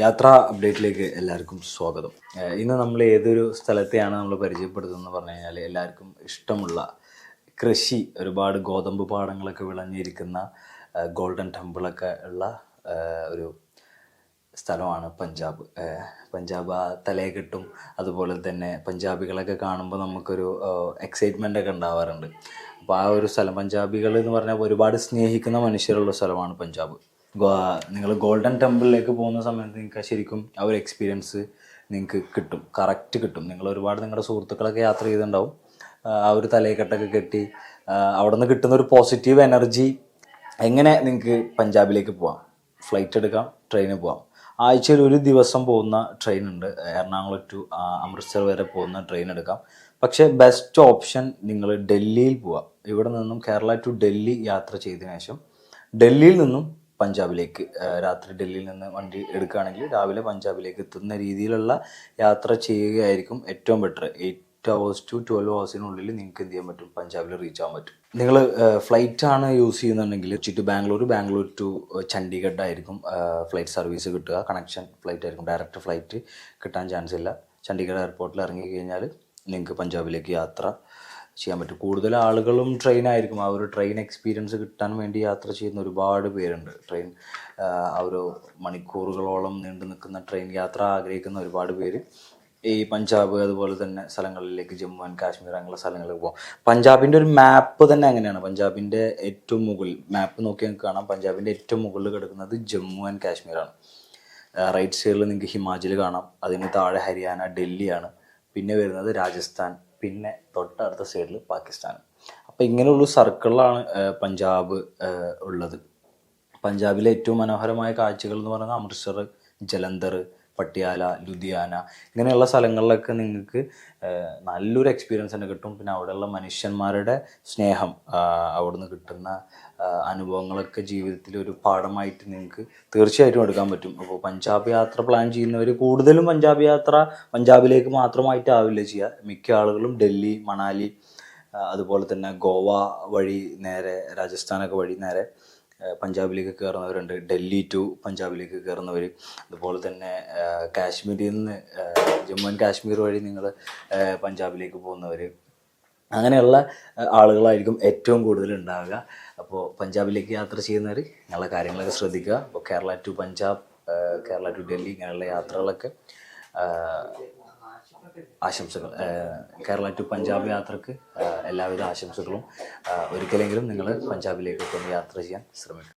യാത്രാ അപ്ഡേറ്റിലേക്ക് എല്ലാവർക്കും സ്വാഗതം. ഇന്ന് നമ്മൾ ഏതൊരു സ്ഥലത്തെയാണ് നമ്മൾ പരിചയപ്പെടുത്തുന്നത് പറഞ്ഞു കഴിഞ്ഞാൽ എല്ലാവർക്കും ഇഷ്ടമുള്ള കൃഷി ഒരുപാട് ഗോതമ്പ് പാടങ്ങളൊക്കെ വിളഞ്ഞിരിക്കുന്ന ഗോൾഡൻ ടെമ്പിളൊക്കെ ഉള്ള ഒരു സ്ഥലമാണ് പഞ്ചാബ്. പഞ്ചാബ് ആ തലയെക്കെട്ടും അതുപോലെ തന്നെ പഞ്ചാബികളൊക്കെ കാണുമ്പോൾ നമുക്കൊരു എക്സൈറ്റ്മെന്റ് ഒക്കെ ഉണ്ടാവാറുണ്ട്. അപ്പോൾ ആ ഒരു സ്ഥലം പഞ്ചാബികൾ എന്ന് പറഞ്ഞാൽ ഒരുപാട് സ്നേഹിക്കുന്ന മനുഷ്യരുള്ള സ്ഥലമാണ് പഞ്ചാബ്. നിങ്ങൾ ഗോൾഡൻ ടെമ്പിളിലേക്ക് പോകുന്ന സമയത്ത് നിങ്ങൾക്ക് ശരിക്കും ആ ഒരു എക്സ്പീരിയൻസ് നിങ്ങൾക്ക് കിട്ടും. കറക്റ്റ് കിട്ടും. നിങ്ങൾ ഒരുപാട് നിങ്ങളുടെ സുഹൃത്തുക്കളൊക്കെ യാത്ര ചെയ്തിട്ടുണ്ടാവും ആ ഒരു തലയെക്കെട്ടൊക്കെ കെട്ടി അവിടെ നിന്ന് കിട്ടുന്ന ഒരു പോസിറ്റീവ് എനർജി എങ്ങനെ നിങ്ങൾക്ക് പഞ്ചാബിലേക്ക് പോവാം? ഫ്ലൈറ്റ് എടുക്കാം ട്രെയിനിൽ പോവാം. ആഴ്ചയിൽ ഒരു ദിവസം പോകുന്ന ട്രെയിൻ ഉണ്ട്. എറണാകുളം ടു അമൃത്സർ വരെ പോകുന്ന ട്രെയിൻ എടുക്കാം. പക്ഷേ ബെസ്റ്റ് ഓപ്ഷൻ നിങ്ങൾ ഡൽഹിയിൽ പോവാം. ഇവിടെ നിന്നും കേരള ടു ഡൽഹി യാത്ര ചെയ്തതിനു ശേഷം ഡൽഹിയിൽ നിന്നും പഞ്ചാബിലേക്ക് രാത്രി ഡൽഹിയിൽ നിന്ന് വണ്ടി എടുക്കുകയാണെങ്കിൽ രാവിലെ പഞ്ചാബിലേക്ക് എത്തുന്ന രീതിയിലുള്ള യാത്ര ചെയ്യുകയായിരിക്കും ഏറ്റവും better eight hours to twelve അവേഴ്സിനുള്ളിൽ നിങ്ങൾക്ക് എന്ത് ചെയ്യാൻ പറ്റും? പഞ്ചാബിൽ റീച്ച് ആവാൻ പറ്റും. നിങ്ങൾ ഫ്ലൈറ്റ് ആണ് യൂസ് ചെയ്യുന്നുണ്ടെങ്കിൽ ചുറ്റു ബാംഗ്ലൂർ ബാംഗ്ലൂർ ടു ചണ്ഡീഗഡ് ആയിരിക്കും ഫ്ലൈറ്റ് സർവീസ് കിട്ടുക. കണക്ഷൻ ഫ്ലൈറ്റ് ആയിരിക്കും ഡയറക്റ്റ് ഫ്ലൈറ്റ് കിട്ടാൻ ചാൻസ് ഇല്ല. ചണ്ഡീഗഡ് എയർപോർട്ടിൽ ഇറങ്ങി കഴിഞ്ഞാൽ നിങ്ങൾക്ക് പഞ്ചാബിലേക്ക് യാത്ര ചെയ്യാൻ പറ്റും. കൂടുതൽ ആളുകളും ട്രെയിൻ ആയിരിക്കും. ആ ഒരു ട്രെയിൻ എക്സ്പീരിയൻസ് കിട്ടാൻ വേണ്ടി യാത്ര ചെയ്യുന്ന ഒരുപാട് പേരുണ്ട്. ട്രെയിൻ ആ ഒരു മണിക്കൂറുകളോളം നീണ്ടു നിൽക്കുന്ന ട്രെയിൻ യാത്ര ആഗ്രഹിക്കുന്ന ഒരുപാട് പേര് ഈ പഞ്ചാബ് അതുപോലെ തന്നെ സ്ഥലങ്ങളിലേക്ക് ജമ്മു ആൻഡ് കാശ്മീർ അങ്ങനെയുള്ള സ്ഥലങ്ങളിലേക്ക് പോകും. പഞ്ചാബിന്റെ ഒരു മാപ്പ് തന്നെ അങ്ങനെയാണ്. പഞ്ചാബിന്റെ ഏറ്റവും മുകളിൽ മാപ്പ് നോക്കി നിങ്ങൾക്ക് കാണാം. പഞ്ചാബിന്റെ ഏറ്റവും മുകളിൽ കിടക്കുന്നത് ജമ്മു ആൻഡ് കാശ്മീരാണ്. റൈറ്റ് സൈഡിൽ നിങ്ങൾക്ക് ഹിമാചൽ കാണാം. അതിന് താഴെ ഹരിയാന ഡൽഹിയാണ്. പിന്നെ വരുന്നത് രാജസ്ഥാൻ. പിന്നെ തൊട്ടടുത്ത സൈഡിൽ പാകിസ്ഥാൻ. അപ്പോൾ ഇങ്ങനെയുള്ള സർക്കിളിലാണ് പഞ്ചാബ് ഉള്ളത്. പഞ്ചാബിലെ ഏറ്റവും മനോഹരമായ കാഴ്ചകൾ എന്ന് പറയുന്നത് അമൃത്സർ ജലന്ധർ പട്ടിയാല ലുധിയാന ഇങ്ങനെയുള്ള സ്ഥലങ്ങളിലൊക്കെ നിങ്ങൾക്ക് നല്ലൊരു എക്സ്പീരിയൻസ് തന്നെ കിട്ടും. പിന്നെ അവിടെയുള്ള മനുഷ്യന്മാരുടെ സ്നേഹം അവിടുന്ന് കിട്ടുന്ന അനുഭവങ്ങളൊക്കെ ജീവിതത്തിൽ ഒരു പാഠമായിട്ട് നിങ്ങൾക്ക് തീർച്ചയായിട്ടും എടുക്കാൻ പറ്റും. അപ്പോൾ പഞ്ചാബ് യാത്ര പ്ലാൻ ചെയ്യുന്നവർ കൂടുതലും പഞ്ചാബ് യാത്ര പഞ്ചാബിലേക്ക് മാത്രമായിട്ട് ആവില്ല ചെയ്യുക മിക്ക ആളുകളും ഡൽഹി മണാലി അതുപോലെ തന്നെ ഗോവ വഴി നേരെ രാജസ്ഥാനൊക്കെ വഴി നേരെ പഞ്ചാബിലേക്ക് കയറുന്നവരുണ്ട്. ഡൽഹി ടു പഞ്ചാബിലേക്ക് കയറുന്നവർ അതുപോലെ തന്നെ കാശ്മീരിൽ നിന്ന് ജമ്മു ആൻഡ് കാശ്മീർ വഴി നിങ്ങൾ പഞ്ചാബിലേക്ക് പോകുന്നവർ അങ്ങനെയുള്ള ആളുകളായിരിക്കും ഏറ്റവും കൂടുതൽ ഉണ്ടാവുക. അപ്പോൾ പഞ്ചാബിലേക്ക് യാത്ര ചെയ്യുന്നവർ ഇങ്ങനെയുള്ള കാര്യങ്ങളൊക്കെ ശ്രദ്ധിക്കുക. അപ്പോൾ കേരള ടു പഞ്ചാബ് കേരള ടു ഡൽഹി ഇങ്ങനെയുള്ള യാത്രകളൊക്കെ ആശംസകൾ കേരള ടു പഞ്ചാബ് യാത്രയ്ക്ക് എല്ലാവിധ ആശംസകളും ഒരിക്കലെങ്കിലും നിങ്ങൾ പഞ്ചാബിലേക്ക് ഒന്ന് യാത്ര ചെയ്യാൻ ശ്രമിക്കുക.